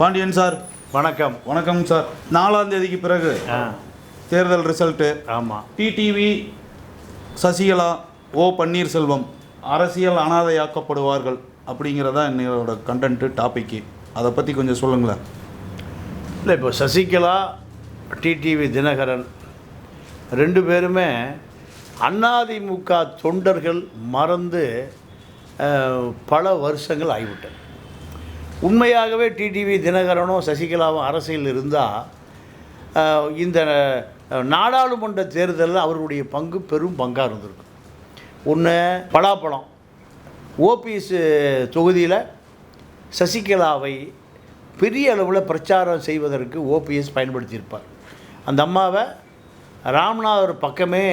Pandian sir. வணக்கம். வணக்கம் sir. நாலாம் தேதிக்கு பிறகு தேர்தல் ரிசல்ட்டு. ஆமாம் டிடிவி சசிகலா ஓ பன்னீர்செல்வம் அரசியல் அனாதையாக்கப்படுவார்கள் அப்படிங்கிறதா என்னோட கண்டென்ட்டு டாபிக்கு அதை பற்றி கொஞ்சம் சொல்லுங்களேன். இல்லை இப்போ சசிகலா டிடிவி தினகரன் ரெண்டு பேருமே அதிமுக தொண்டர்கள் மறந்து பல வருஷங்கள் ஆகிவிட்டது. உண்மையாகவே டிடிவி தினகரனும் சசிகலாவும் அரசியல் இருந்தால் இந்த நாடாளுமன்ற தேர்தலில் அவர்களுடைய பங்கு பெரும் பங்காக இருந்திருக்கும். ஒன்று பலாப்பழம். ஓபிஎஸ் தொகுதியில் சசிகலாவை பெரிய அளவில் பிரச்சாரம் செய்வதற்கு ஓபிஎஸ் பயன்படுத்தியிருப்பார். அந்த அம்மாவை ராம்நாதர் பக்கமே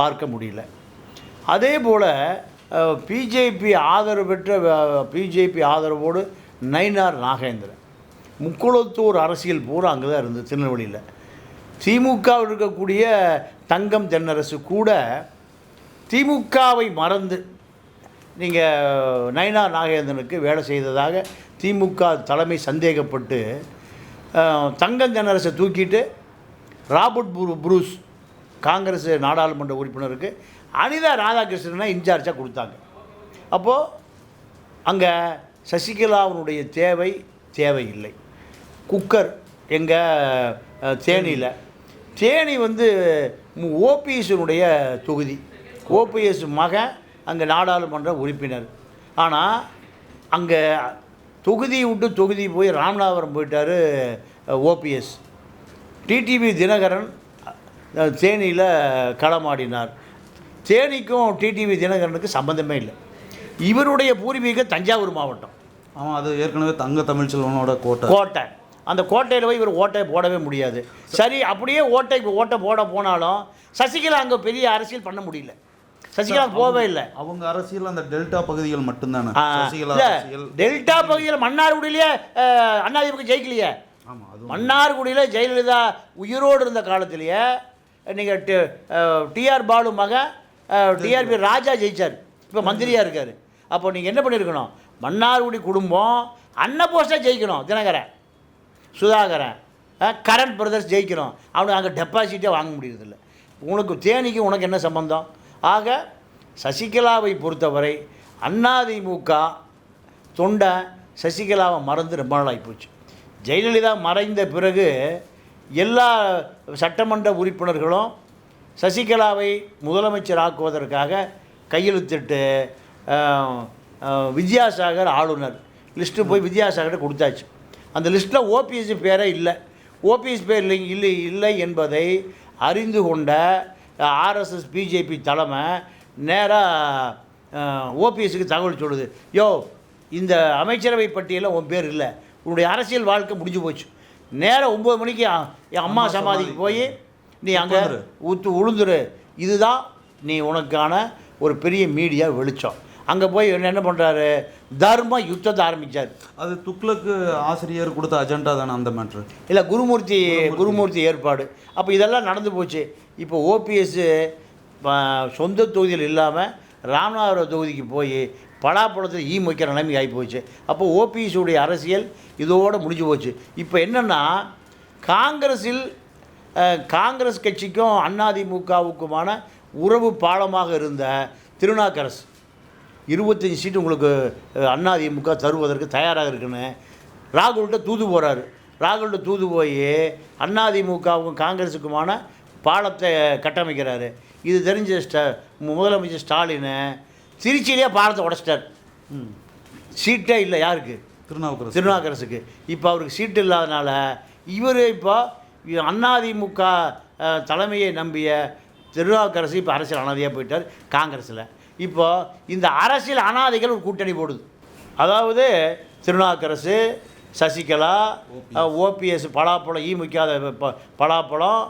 பார்க்க முடியல. அதே போல் பிஜேபி ஆதரவு பெற்ற பிஜேபி ஆதரவோடு நயினார் நாகேந்திரன். முக்குளத்தூர் அரசியல் பூரா அங்கே தான் இருந்தது திருநெல்வேலியில். திமுகவில் இருக்கக்கூடிய தங்கம் தென்னரசு கூட திமுகவை மறந்து நீங்கள் நயினார் நாகேந்திரனுக்கு வேலை செய்ததாக திமுக தலைமை சந்தேகப்பட்டு தங்கம் தென்னரசை தூக்கிட்டு ராபர்ட் புரு புரூஸ் காங்கிரஸ் நாடாளுமன்ற உறுப்பினருக்கு அனிதா ராதாகிருஷ்ணனை இன்சார்ஜாக கொடுத்தாங்க. அப்போது அங்கே சசிகலாவினுடைய தேவை தேவையில்லை. குக்கர் எங்கள் தேனியில். தேனி வந்து ஓபிஎஸ்னுடைய தொகுதி. ஓபிஎஸ் மகன் அங்கே நாடாளுமன்ற உறுப்பினர். ஆனால் அங்கே தொகுதி விட்டு தொகுதி போய் ராமநாதபுரம் போயிட்டார் ஓபிஎஸ். டிடிவி தினகரன் தேனியில் களமாடினார். தேனிக்கும் டிடிவி தினகரனுக்கு சம்பந்தமே இல்லை. இவருடைய பூர்வீகம் தஞ்சாவூர் மாவட்டம். ஆமாம் அது ஏற்கனவே தங்க தமிழ்ச்செல்வனோட கோட்டை. கோட்டை. அந்த கோட்டையில் போய் இவர் ஓட்டை போடவே முடியாது. சரி அப்படியே ஓட்டை ஓட்டை போட போனாலும் சசிகலா அங்கே பெரிய அரசியல் பண்ண முடியல. சசிகலா போகவே இல்லை. அவங்க அரசியல் அந்த டெல்டா பகுதிகள் மட்டும்தானே? டெல்டா பகுதியில் மன்னார்குடியிலேயே அண்ணாதிமுக ஜெயிக்கலையே. மன்னார்குடியில் ஜெயலலிதா உயிரோடு இருந்த காலத்திலேயே நீங்கள் டிஆர் பாலு மகன் டிஆர்பி ராஜா ஜெயிச்சார். இப்போ மந்திரியாக இருக்கார். அப்போ நீங்கள் என்ன பண்ணியிருக்கணும் மன்னார்குடி குடும்பம் அன்னபோஸ்டாக ஜெயிக்கணும் தினகரன். சுதாகரன். கரண்ட் கரண் பிரதர்ஸ் ஜெயிக்கணும். அவனுக்கு அங்கே டெபாசிட்டே வாங்க முடியறதில்ல. உனக்கு தேனிக்கு உனக்கு என்ன சம்பந்தம்? ஆக சசிகலாவை பொறுத்தவரை அதிமுக தொண்டை சசிகலாவை மறந்து ரொம்ப நாள் ஆகிப்போச்சு ஜெயலலிதா மறைந்த பிறகு எல்லா சட்டமன்ற உறுப்பினர்களும் சசிகலாவை முதலமைச்சர் ஆக்குவதற்காக கையெழுத்திட்டு வித்யாசாகர் ஆளுநர். லிஸ்ட்டு போய் வித்யாசாகர்கிட்ட கொடுத்தாச்சு. அந்த லிஸ்ட்டில் ஓபிஎஸ் பேரே இல்லை. ஓபிஎஸ் பேர் இல்லை இல்லை இல்லை என்பதை அறிந்து கொண்ட ஆர்எஸ்எஸ் பிஜேபி தலைமை நேராக ஓபிஎஸ்க்கு தகவல் சொல்லுது. யோ இந்த அமைச்சரவை பட்டியலில் உன் பேர் இல்லை. உன்னுடைய அரசியல் வாழ்க்கை முடிஞ்சு போச்சு. நேராக ஒம்பது மணிக்கு என் அம்மா சமாதிக்கு போய் நீ அங்கே. ஊத்து உளுந்துரு. இதுதான் நீ உனக்கான ஒரு பெரிய மீடியா வெளிச்சம். அங்கே போய் என்ன என்ன பண்ணுறாரு தர்ம யுத்தத்தை ஆரம்பித்தார் அது துக்ளக்கு ஆசிரியர் கொடுத்த அஜெண்டா தானே அந்த மேட்ரு இல்லை குருமூர்த்தி குருமூர்த்தி. ஏற்பாடு. அப்போ இதெல்லாம் நடந்து போச்சு. இப்போ ஓபிஎஸ் சொந்த தொகுதியில் இல்லாமல் ராமநாதபுரம் தொகுதிக்கு போய் பலாப்பழத்தில் ஈ மொய்க்கிற நிலைமை ஆகி போச்சு. அப்போ ஓபிஎஸ் உடைய அரசியல் இதோடு முடிஞ்சு போச்சு. இப்போ என்னென்னா காங்கிரஸில் காங்கிரஸ் கட்சிக்கும் அதிமுகவுக்குமான உறவு பாலமாக இருந்த திருநாக்கரசு இருபத்தஞ்சி சீட்டு உங்களுக்கு அதிமுக தருவதற்கு தயாராக இருக்குன்னு ராகுல்கிட்ட தூது போகிறாரு ராகுல்கிட்ட தூது போய் அதிமுகவுக்கும் காங்கிரஸுக்குமான பாலத்தை கட்டமைக்கிறாரு. இது தெரிஞ்ச ஸ்ட முதலமைச்சர் ஸ்டாலின் திருச்சியிலே பாலத்தை உடைச்சிட்டார். சீட்டே இல்லை யாருக்கு? திருநாவுக்கரசு திருநாக்கரசுக்கு இப்போ அவருக்கு சீட்டு இல்லாதனால இவர் இப்போ அதிமுக தலைமையை நம்பிய திருநாவுக்கரசு இப்போ அரசியல் அனாதையாக போயிட்டார் காங்கிரஸில். இப்போ இந்த அரசியல் அனாதைகள் ஒரு கூட்டணி போடுது. அதாவது திருநாவுக்கரசு சசிகலா ஓபிஎஸ் பலாப்பழம் ஈ முக்காத ப- பலாப்பழம்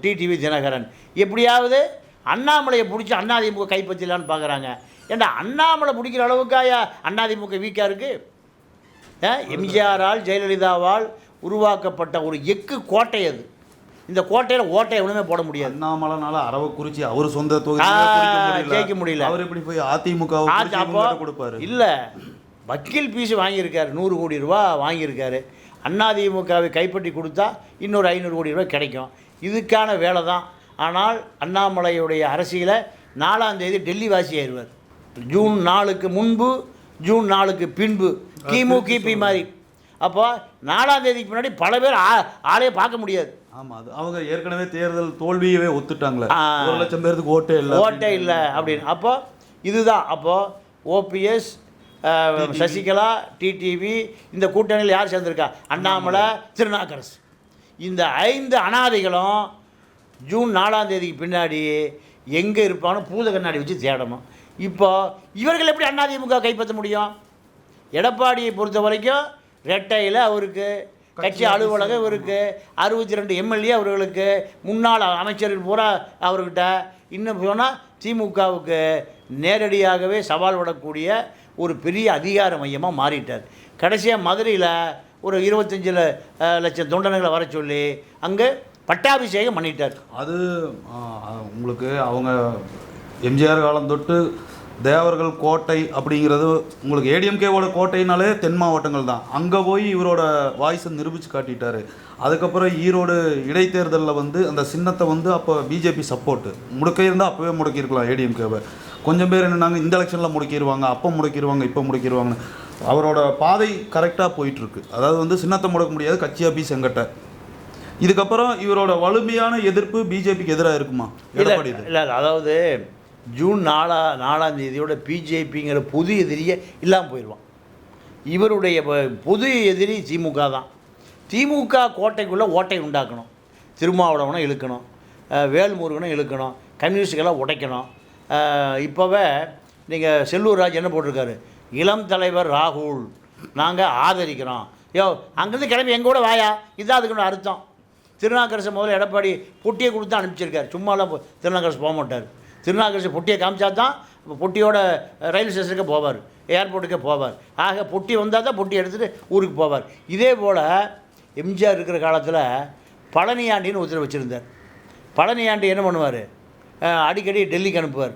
டிடிவி தினகரன். எப்படியாவது அண்ணாமலையை பிடிச்சி அதிமுக கைப்பற்றலான்னு பார்க்குறாங்க. ஏண்டா அண்ணாமலை பிடிக்கிற அளவுக்காயா அதிமுக வீக்காக இருக்குது எம்ஜிஆரால் ஜெயலலிதாவால் உருவாக்கப்பட்ட ஒரு எக்கு கோட்டை அது. இந்த கோட்டையில் ஓட்டை எவனுமே போட முடியாது. அண்ணாமலைனால அரவக்குறிச்சி அவர் சொந்த ஆ, தொகுதியில ஜெயிக்க முடியல. அவர் எப்படி போய் அதிமுக அப்போ கொடுப்பாரு? இல்லை வக்கீல் ஃபீஸ் வாங்கியிருக்காரு நூறு கோடி ரூபா வாங்கியிருக்காரு. அதிமுகவை கைப்பற்றி கொடுத்தா இன்னொரு ஐநூறு கோடி ரூபாய் கிடைக்கும். இதுக்கான வேலை தான் ஆனால் அண்ணாமலையுடைய அரசியலை நாலாம் தேதி டெல்லி வாசி ஆயிடுவார். ஜூன் நாலுக்கு முன்பு ஜூன் நாலுக்கு பின்பு. கிமு கிபி மாதிரி. அப்போ நாலாம் தேதிக்கு முன்னாடி பல பேர் ஆ- ஆளே பார்க்க முடியாது. ஆமா அது அவங்க ஏற்கனவே தேர்தல் தோல்வியவே ஒத்துட்டாங்களே. ஒரு லட்சம் பேருக்கு ஓட்டே இல்லை ஓட்டே இல்லை அப்படின்னு. அப்போ இதுதான். அப்போ ஓபிஎஸ் சசிகலா டிடிவி இந்த கூட்டணியில் யார் சேர்ந்திருக்கா? அண்ணாமலை திருநாக்கரசு இந்த ஐந்து அனாதைகளும் ஜூன் நாலாம் தேதிக்கு பின்னாடி எங்கே இருப்பானோ பூத கண்ணாடி வச்சு தேடணும். இப்போ இவர்கள் எப்படி அதிமுக கைப்பற்ற முடியும்? எடப்பாடியை பொறுத்த வரைக்கும் ரெட்டையில் அவருக்கு கட்சி அலுவலகம் இவருக்கு அறுபத்தி ரெண்டு எம்எல்ஏ அவர்களுக்கு முன்னாள் அமைச்சர்கள் பூரா அவர்கிட்ட. இன்னும் போனால் திமுகவுக்கு நேரடியாகவே சவால் விடக்கூடிய ஒரு பெரிய அதிகார மையமாக மாறிட்டார். கடைசியாக மதுரையில் ஒரு இருபத்தஞ்சு லட்சம் தொண்டனைகளை வர சொல்லி அங்கே பட்டாபிஷேகம் பண்ணிட்டார். அது உங்களுக்கு அவங்க எம்ஜிஆர் காலம் தொட்டு தேவர்கள் கோட்டை அப்படிங்கிறது உங்களுக்கு ஏடிஎம்கேவோட கோட்டைனாலே தென் மாவட்டங்கள் தான். அங்கே போய் இவரோட வாய்ஸை நிரூபித்து காட்டிட்டாரு. அதுக்கப்புறம் ஈரோடு இடைத்தேர்தலில் வந்து அந்த சின்னத்தை வந்து அப்போ பிஜேபி சப்போர்ட்டு முடுக்க இருந்தால் அப்போவே முடக்கியிருக்கலாம் ஏடிஎம்கேவை கொஞ்சம் பேர் என்னன்னாங்க இந்த எலெக்ஷனில் முடக்கிடுவாங்க அப்போ முடக்கிடுவாங்க இப்போ முடக்கிடுவாங்கன்னு அவரோட பாதை கரெக்டாக போயிட்டுருக்கு. அதாவது வந்து சின்னத்தை முடக்க முடியாது கட்சியா பி செங்கட்டை. இதுக்கப்புறம் இவரோட வலிமையான எதிர்ப்பு பிஜேபிக்கு எதிராக இருக்குமா? இல்லை இல்லை அதாவது ஜூன் நாலா நாலாம் தேதியோட பிஜேபிங்கிற புது எதிரியே இல்லாமல் போயிடுவான் இவருடைய பொது புது எதிரி திமுக தான். திமுக கோட்டைக்குள்ளே ஓட்டை உண்டாக்கணும். திருமாவளவனை இழுக்கணும். வேல்முருகனை இழுக்கணும். கம்யூனிஸ்டுகளை உடைக்கணும். இப்போவே நீங்கள் செல்லூர் ராஜ் என்ன போட்டிருக்காரு? இளம் தலைவர் ராகுல். நாங்கள் ஆதரிக்கிறோம். யோ அங்கேருந்து கிளம்பி எங்கூட வாயா? இதுதான் அதுக்குன்னு அர்த்தம். திருநாக்கரசு முதல்ல எடப்பாடி பொட்டியை கொடுத்து அனுப்பிச்சிருக்காரு. சும்மாலாம் திருநாக்கரசு போக மாட்டார். திருநாக்கரசு பொட்டியை காமிச்சா தான் பொட்டியோட ரயில் ஸ்டேஷனுக்கு போவார் ஏர்போர்ட்டுக்கே போவார். ஆக பொட்டி வந்தால் தான் பொட்டி எடுத்துகிட்டு ஊருக்கு போவார். இதே போல் எம்ஜிஆர் இருக்கிற காலத்தில் பழனியாண்டின்னு ஒருத்தர் வச்சுருந்தார். பழனியாண்டி என்ன பண்ணுவார்? அடிக்கடி டெல்லிக்கு அனுப்புவார்.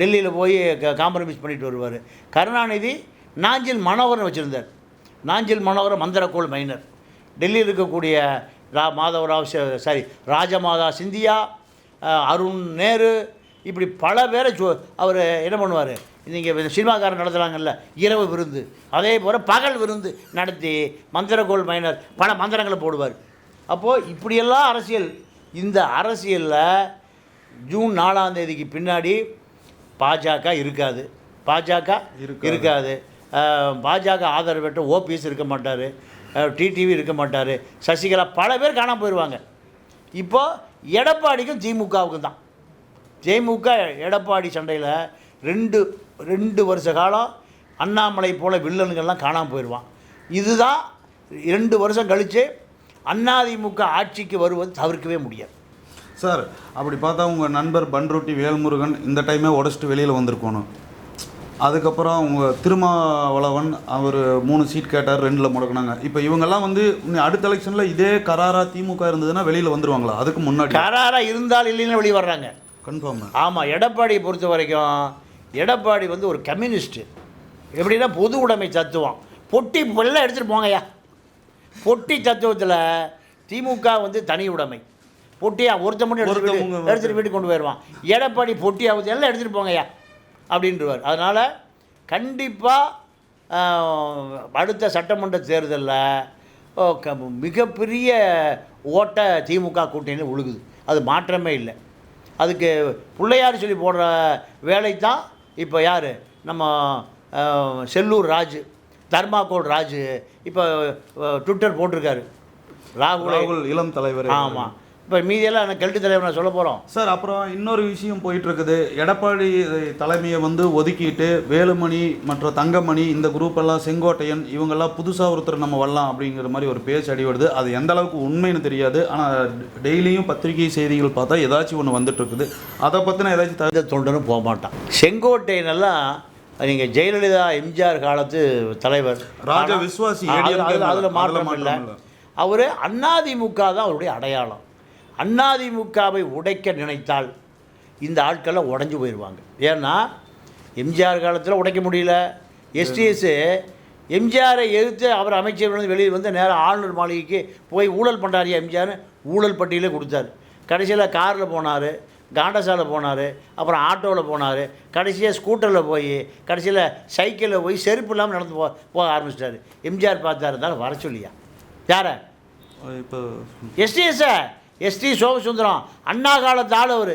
டெல்லியில் போய் காம்ப்ரமைஸ் பண்ணிட்டு வருவார். கருணாநிதி நாஞ்சில் மனோகரன் வச்சுருந்தார். நாஞ்சில் மனோகரன் மந்திரக்கோள் மைனர். டெல்லியில் இருக்கக்கூடிய ரா மாதவராவ் சாரி ராஜமாதா சிந்தியா அருண் நேரு இப்படி பல பேரை சு அவர் என்ன பண்ணுவார்? நீங்கள் சினிமாக்காரன் நடத்துகிறாங்கல்ல இரவு விருந்து. அதே போல் பகல் விருந்து நடத்தி மந்திரக்கோள் மைனர் பல மந்திரங்களை போடுவார். அப்போது இப்படியெல்லாம் அரசியல் இந்த அரசியலில் ஜூன் நாலாம் தேதிக்கு பின்னாடி பாஜக இருக்காது. பாஜக இருக்காது. பாஜக ஆதரவு பெற்ற ஓபிஎஸ் இருக்க மாட்டார். டிடிவி இருக்க மாட்டார். சசிகலா பல பேர் காணாம போயிடுவாங்க இப்போ எடப்பாடிக்கும் திமுகவுக்கும் தான். திமுக எடப்பாடி சண்டையில் ரெண்டு ரெண்டு வருஷ காலம் அண்ணாமலை போல வில்லன்கள்லாம் காணாமல் போயிடுவான் இதுதான் ரெண்டு வருஷம் கழித்து அதிமுக ஆட்சிக்கு வருவது தவிர்க்கவே முடியாது. சார் அப்படி பார்த்தா உங்கள் நண்பர் பன்ருட்டி வேல்முருகன் இந்த டைமே உடச்சிட்டு வெளியில் வந்திருக்கணும். அதுக்கப்புறம் உங்கள் திருமாவளவன் அவர் மூணு சீட் கேட்டார் ரெண்டில் முடக்குனாங்க. இப்போ இவங்கெல்லாம் வந்து அடுத்த எலெக்ஷனில் இதே கராரா திமுக இருந்ததுன்னா வெளியில் வந்துருவாங்களா? அதுக்கு முன்னாடி. கராராக இருந்தால் இல்லைன்னு வெளியே வர்றாங்க. கன்ஃபார்ம் ஆமாம் எடப்பாடியை பொறுத்த வரைக்கும் எடப்பாடி வந்து ஒரு கம்யூனிஸ்ட்டு எப்படின்னா பொது உடைமை தத்துவம் பொட்டி எல்லாம் எடுத்துகிட்டு போங்கய்யா. பொட்டி தத்துவத்தில் திமுக வந்து தனி உடைமை. பொட்டியா ஒருத்த மட்டும் வீட்டு- எடுத்துட்டு வீட்டுக்கு கொண்டு போயிடுவான். எடப்பாடி பொட்டியாவது எல்லாம் எடுத்துகிட்டு போங்கய்யா அப்படின்றவார். அதனால் கண்டிப்பாக அடுத்த சட்டமன்ற தேர்தலில் மிகப்பெரிய ஓட்ட திமுக கூட்டணியில் உழுகுது. அது மாற்றமே இல்லை. அதுக்கு பிள்ளையார் சொல்லி போடுற வேலை தான் இப்போ யார்? நம்ம செல்லூர் ராஜு தர்மாகோல் ராஜு இப்போ ட்விட்டர் போட்டிருக்காரு. ராகுல் ராகுல் இளம் தலைவர். ஆமாம் இப்போ மீதியெல்லாம் எனக்கு கெல்ட்டு தலைவர் நான் சொல்ல போகிறோம் சார் அப்புறம் இன்னொரு விஷயம் போயிட்டு இருக்குது எடப்பாடி தலைமையை வந்து ஒதுக்கிட்டு வேலுமணி மற்ற தங்கமணி இந்த குரூப் எல்லாம் செங்கோட்டையன் இவங்கெல்லாம் புதுசாக ஒருத்தர் நம்ம வரலாம் அப்படிங்கிற மாதிரி ஒரு பேச்சு அடிபடுது. அது எந்த அளவுக்கு உண்மைன்னு தெரியாது. ஆனால் டெய்லியும் பத்திரிகை செய்திகள் பார்த்தா ஏதாச்சும் ஒன்று வந்துட்டு இருக்குது அதை பற்றின ஏதாச்சும் த எந்த தொண்டனும் போக மாட்டான். செங்கோட்டையனெல்லாம் நீங்கள் ஜெயலலிதா எம்ஜிஆர் காலத்து தலைவர். ராஜ விஸ்வாசி, அதுல- மாற்றம் மாற்றம் இல்லை. இல்ல. அவர் அதிமுக தான் அவருடைய அடையாளம். அதிமுகவை உடைக்க நினைத்தால் இந்த ஆட்களை உடைஞ்சு போயிடுவாங்க. ஏன்னா எம்ஜிஆர் காலத்தில் உடைக்க முடியல. எஸ்டிஎஸ் எம்ஜிஆரை எதிர்த்து அவர் அமைச்சர் வந்து வெளியே வந்து நேராக ஆளுநர் மாளிகைக்கு போய் ஊழல் பண்ணுறாரியா எம்ஜிஆர் ஊழல் பட்டியலே கொடுத்தாரு. கடைசியில் காரில் போனார் காண்டசாலை போனார் அப்புறம் ஆட்டோவில் போனார் கடைசியாக ஸ்கூட்டரில் போய் கடைசியில் சைக்கிளில் போய் செருப்பு இல்லாமல் நடந்து போ போக ஆரம்பிச்சிட்டாரு. எம்ஜிஆர் பார்த்தாரு இருந்தாலும் வர சொல்லியா? யாரை? இப்போ எஸ்டிஎஸ் எஸ்டி சோமசுந்தரம் அண்ணா காலத்து ஆள் அவர்.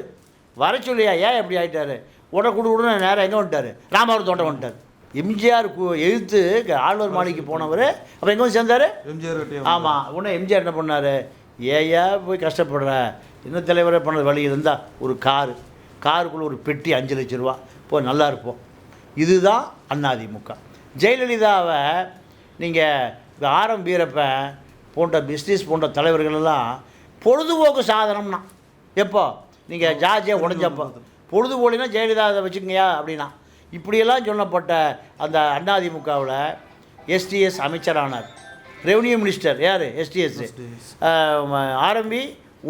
வர சொல்லியா ஏன் எப்படி ஆயிட்டாரு? உட குடு உடனே நேரம் எங்கே வந்துட்டார்? ராமவர் தோட்டம் வந்துட்டார். எம்ஜிஆர் எதிர்த்து ஆளுநர் மாளிகைக்கு போனவர். அப்போ எங்கே வந்து சேர்ந்தார்? எம்ஜிஆர் ஆமாம் உடனே எம்ஜிஆர் என்ன பண்ணார்? ஏயா போய் கஷ்டப்படுற. இன்னும் தலைவரே பண்ணது? வழி இருந்தால் ஒரு காரு. காருக்குள்ளே ஒரு பெட்டி அஞ்சு லட்ச ரூபா. போய் நல்லா இருப்போம். இதுதான் அதிமுக ஜெயலலிதாவை நீங்கள் ஆரம் வீரப்பன் போன்ற பிஸ்னஸ் போன்ற தலைவர்கள் எல்லாம் பொழுதுபோக்கு சாதனம்னா. எப்போ? நீங்கள் ஜார்ஜியை உடஞ்சப்போ. பொழுதுபோலினா ஜெயலலிதாவை வச்சுக்கங்கயா அப்படின்னா. இப்படியெல்லாம் சொல்லப்பட்ட அந்த அதிமுகவில் எஸ்டிஎஸ் அமைச்சரானார். ரெவன்யூ மினிஸ்டர் யார்? எஸ்டிஎஸ் ஆரம்பி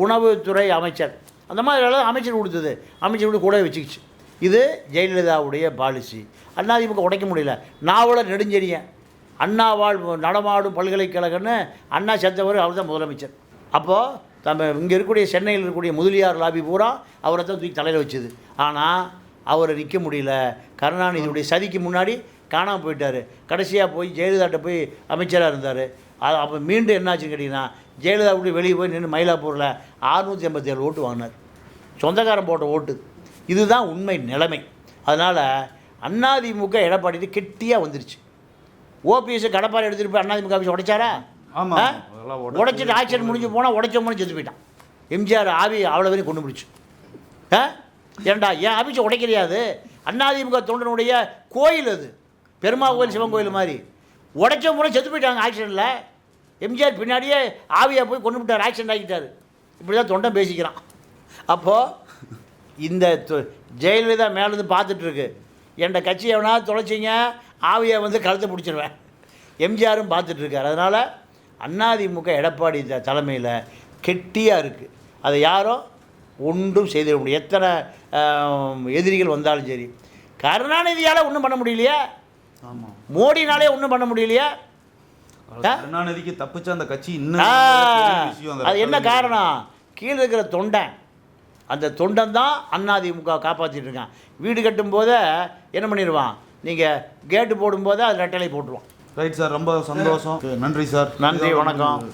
உணவுத்துறை அமைச்சர். அந்த மாதிரி எல்லாம் அமைச்சர் கொடுத்தது. அமைச்சர் கூட கூட வச்சுக்கிச்சு. இது ஜெயலலிதாவுடைய பாலிசி. அதிமுக உடைக்க முடியல. நாவலர் நெடுஞ்செழியன். அண்ணா வாழ் நடமாடும் பல்கலைக்கழகம்னு அண்ணா செத்தவர் அவர் தான் முதலமைச்சர். அப்போது நம்ம இங்கே இருக்கக்கூடிய சென்னையில் இருக்கக்கூடிய முதலியார் லாபி பூரா அவரை தான் தூக்கி தலையில் வச்சுது. ஆனால் அவரை நிற்க முடியல. கருணாநிதியுடைய சதிக்கு முன்னாடி காணாமல் போயிட்டார். கடைசியாக போய் ஜெயலலிதாட்ட போய் அமைச்சராக இருந்தார். அது அப்போ மீண்டும் என்னாச்சுன்னு கேட்டிங்கன்னா ஜெயலலிதா கூட வெளியே போய் நின்று மயிலாப்பூரில் ஆறுநூற்றி எண்பத்தி ஏழு ஓட்டு வாங்கினார். சொந்தக்காரன் போட்ட ஓட்டு. இதுதான் உண்மை நிலைமை. அதனால் அண்ணாதிமுக எடப்பாடி கெட்டியாக வந்துருச்சு. ஓபிஎஸ் கடப்பாறை எடுத்துகிட்டு போய் அண்ணாதிமுக ஆஃபீஸ் உடைச்சாரா? ஆமா, ஆ? அதெல்லாம் உடைச்சு- உடைச்சிட்டு ஆக்சிடென்ட் முடிஞ்சு போனால் உடைச்ச முடிஞ்சு செத்து போயிட்டான். எம்ஜிஆர் ஆவி அவ்வளோ வரையும் கொண்டு பிடிச்சு ஆ? ஏன்டா ஏன் ஆஃபீஸை உடைக்கிறியாது அண்ணாதிமுக தொண்டனுடைய கோயில் அது. பெருமா கோயில் சிவன் கோயில் மாதிரி. உடைச்ச முறை செத்து போயிட்டாங்க ஆக்சிடெண்ட்டில் எம்ஜிஆர் பின்னாடியே ஆவியாக போய் கொண்டு விட்டார் ஆக்சிடென்ட் ஆகிட்டார். இப்படி தான் தொண்டன் பேசிக்கிறான். அப்போது இந்த ஜெயலலிதா மேலேருந்து பார்த்துட்டு இருக்கு என்ட கட்சி எவனா தொலைச்சிங்க ஆவியை வந்து கழுத்தை பிடிச்சிருவேன். எம்ஜிஆரும் பார்த்துட்டு இருக்கார் அதனால் அண்ணாதிமுக எடப்பாடி தலைமையில் கெட்டியாக இருக்குது அதை யாரும் ஒன்றும் செய்திட முடியும் எத்தனை எதிரிகள் வந்தாலும் சரி. கருணாநிதியால் ஒன்றும் பண்ண முடியலையா? ஆமாம் மோடினாலே ஒன்றும் பண்ண முடியலையா? கருணாநிதிக்கு தப்பிச்ச அந்த கட்சி இன்னும் அது என்ன காரணம்? கீழே இருக்கிற தொண்டன். அந்த தொண்டன் தான் அண்ணாதிமுக காப்பாற்றிட்டு இருக்கான். வீடு கட்டும்போதே என்ன பண்ணிடுவான் நீங்கள் கேட்டு போடும்போதே அது ரெட்டலை போட்டுருவான். ரைட் சார் ரொம்ப சந்தோஷம் நன்றி சார் நன்றி, வணக்கம்.